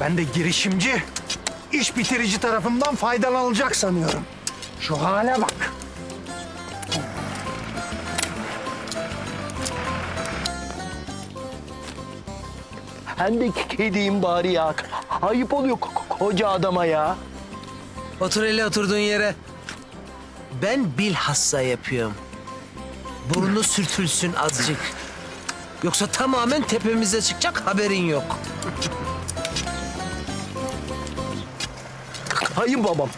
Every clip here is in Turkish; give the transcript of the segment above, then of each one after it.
Ben de girişimci, iş bitirici tarafımdan faydalanılacak sanıyorum. Şu hale bak. Ben de kediyim bari ya. Ayıp oluyor ko- koca adama ya. Otur hele oturduğun yere. Ben bilhassa yapıyorum. Burnu sürtülsün azıcık. Yoksa tamamen tepemize çıkacak haberin yok. Hayır babam.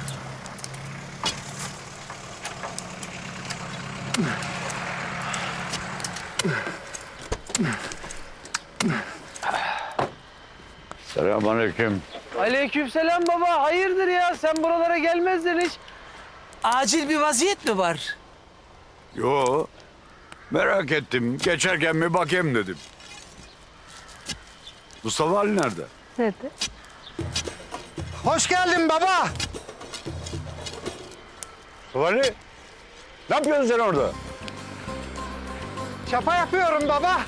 Selamünaleyküm. Aleykümselam baba. Hayırdır ya? Sen buralara gelmezdin hiç. Acil bir vaziyet mi var? Yo. Merak ettim. Geçerken mi bakayım dedim. Mustafa Ali nerede? Hoş geldin baba. Mustafa Ali. Ne yapıyorsun sen orada? Çapa yapıyorum baba.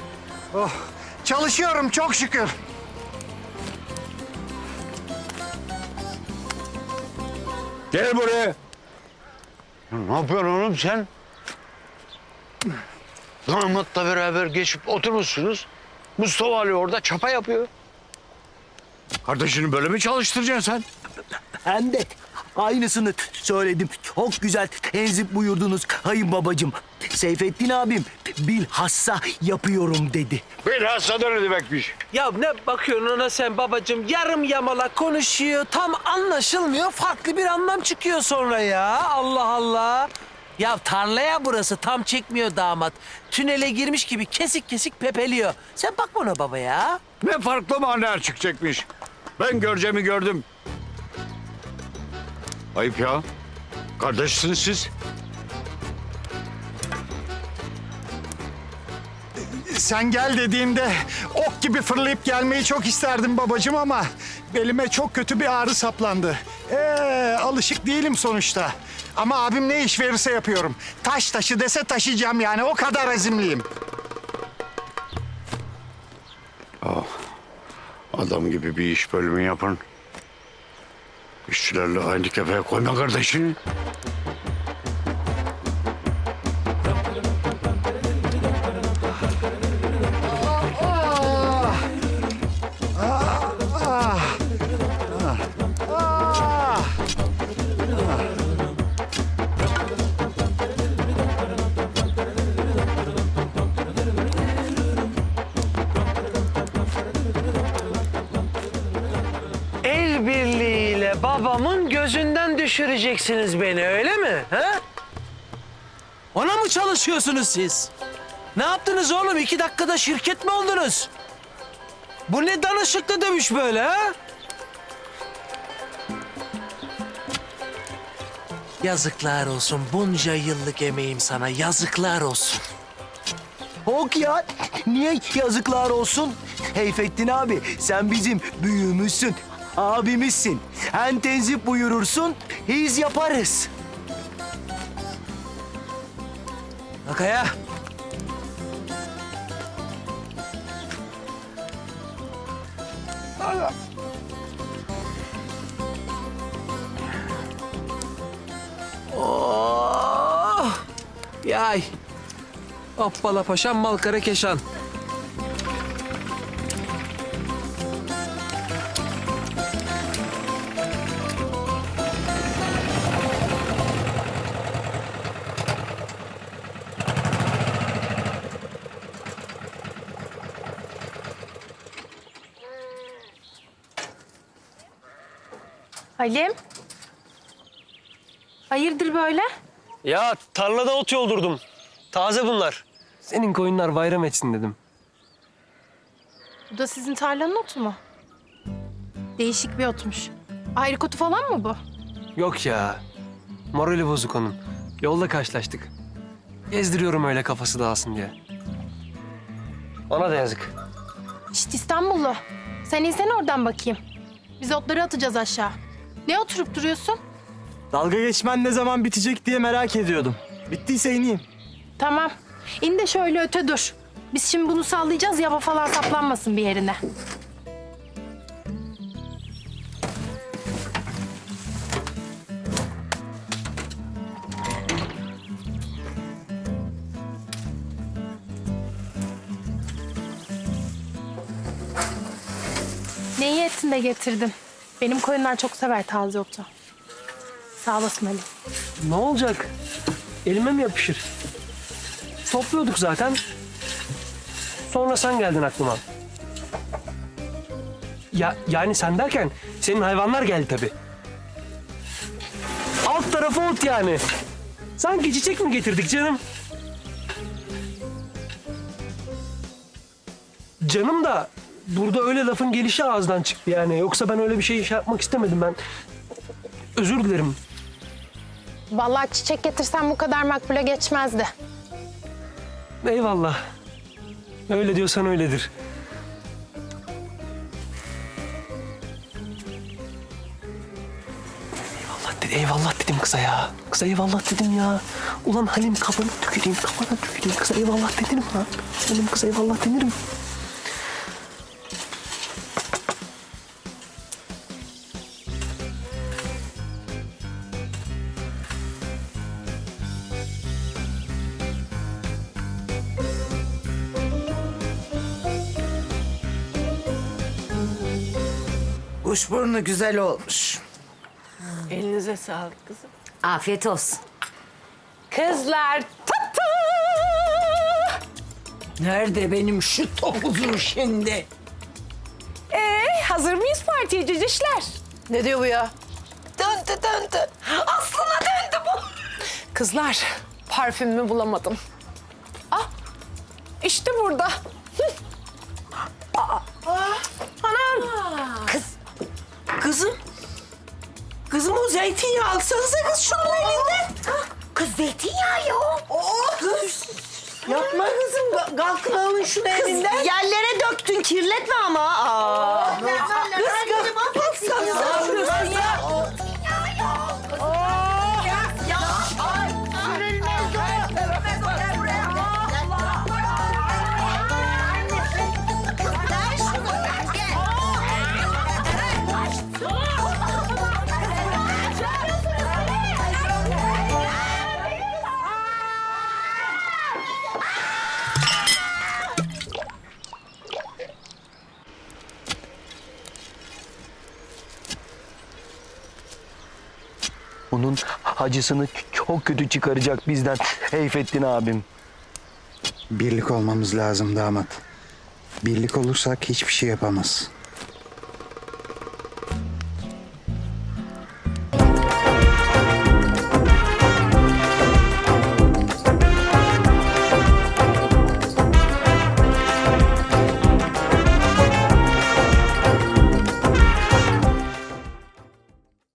Oh, çalışıyorum çok şükür. Gel buraya. Ya Ne yapıyorsun oğlum sen? Damatla beraber geçip oturmuşsunuz. Mustafa Ali orada çapa yapıyor. Kardeşini böyle mi çalıştıracaksın sen? Ben de aynısını söyledim. Çok güzel tenzip buyurdunuz hayır babacığım. Seyfettin abim bilhassa yapıyorum dedi. Bilhassa da ne demekmiş? Ya ne bakıyorsun ona sen babacığım? Yarım yamalak konuşuyor. Tam anlaşılmıyor. Farklı bir anlam çıkıyor sonra ya. Allah Allah. Ya tarlaya burası tam çekmiyor damat. Tünele girmiş gibi kesik kesik pepeliyor. Sen bakma ona baba ya. Ne farklı manalar çıkacakmış. Ben göreceğimi gördüm. Ayıp ya. Kardeşsiniz siz. Sen gel dediğimde ok gibi fırlayıp gelmeyi çok isterdim babacığım ama belime çok kötü bir ağrı saplandı. Ee, alışık değilim sonuçta. Ama abim ne iş verirse yapıyorum. Taş taşı dese taşıyacağım yani o kadar azimliyim. Adam gibi bir iş bölümü yapın. İşçilerle aynı kefeye koyma kardeşini. Gözünden düşüreceksiniz beni öyle mi? He? Ona mı çalışıyorsunuz siz? Ne yaptınız oğlum? İki dakikada şirket mi oldunuz? Bu ne danışıklı dövüş böyle ha? Yazıklar olsun. Bunca yıllık emeğim sana. Yazıklar olsun. Ok ya niye yazıklar olsun? Heyfettin abi sen bizim büyüğümüzsün. Abimizsin. En tenzip buyurursun, biz yaparız. Akaya. Oh! Yay. Hoppala paşam malkara keşan. Halim. Hayırdır böyle? Ya tarlada ot yoldurdum. Taze bunlar. Senin koyunlar bayram etsin dedim. Bu da sizin tarlanın otu mu? Değişik bir otmuş. Ayrık otu falan mı bu? Yok ya. Morali bozuk onun. Yolda karşılaştık. Gezdiriyorum öyle kafası dağılsın diye. Ona da yazık. İşte İstanbullu. Sen insene oradan bakayım. Biz otları atacağız aşağı. Ne oturup duruyorsun? Dalga geçmen ne zaman bitecek diye merak ediyordum. Bittiyse ineyim. Tamam. İn de şöyle öte dur. Biz şimdi bunu sallayacağız yaba falan saplanmasın bir yerine. Neyi ettin de getirdim? Benim koyunlar çok sever taze otu. Sağ olasın Ali. Ne olacak? Elime mi yapışır? Topluyorduk zaten. Sonra sen geldin aklıma. Ya yani sen derken senin hayvanlar geldi tabii. Alt tarafı ot yani. Sanki çiçek mi getirdik canım? Canım da burada öyle lafın gelişi ağızdan çıktı yani. Yoksa ben öyle bir şey, şey yapmak istemedim ben. Özür dilerim. Vallahi çiçek getirsen bu kadar makbule geçmezdi. Eyvallah. Öyle diyorsan öyledir. Eyvallah, dedi, eyvallah dedim kıza ya. Kıza eyvallah dedim ya. Ulan Halim kafana tüküreyim, kafana tüküreyim. Kıza eyvallah dedim ha. Oğlum kıza eyvallah denirim. Kuşburnu güzel olmuş. Elinize sağlık kızım. Afiyet olsun. Kızlar tata! Nerede benim şu topuzum şimdi? Ee, hazır mıyız partiye cicişler? Ne diyor bu ya? Döndü döndü. Aslına döndü bu. Kızlar, parfümümü bulamadım. Ah, işte burada. Kızım. Kızım o zeytinyağı alsanıza kız şunun elinden. Kız zeytinyağı yok. Oh kız. Yapma kızım. Ga- Kalkın alın şunu elinden. Yerlere döktün kirletme ama. Aa. Kız. Bunun acısını çok kötü çıkaracak bizden Heyfettin abim. Birlik olmamız lazım damat. Birlik olursak hiçbir şey yapamaz.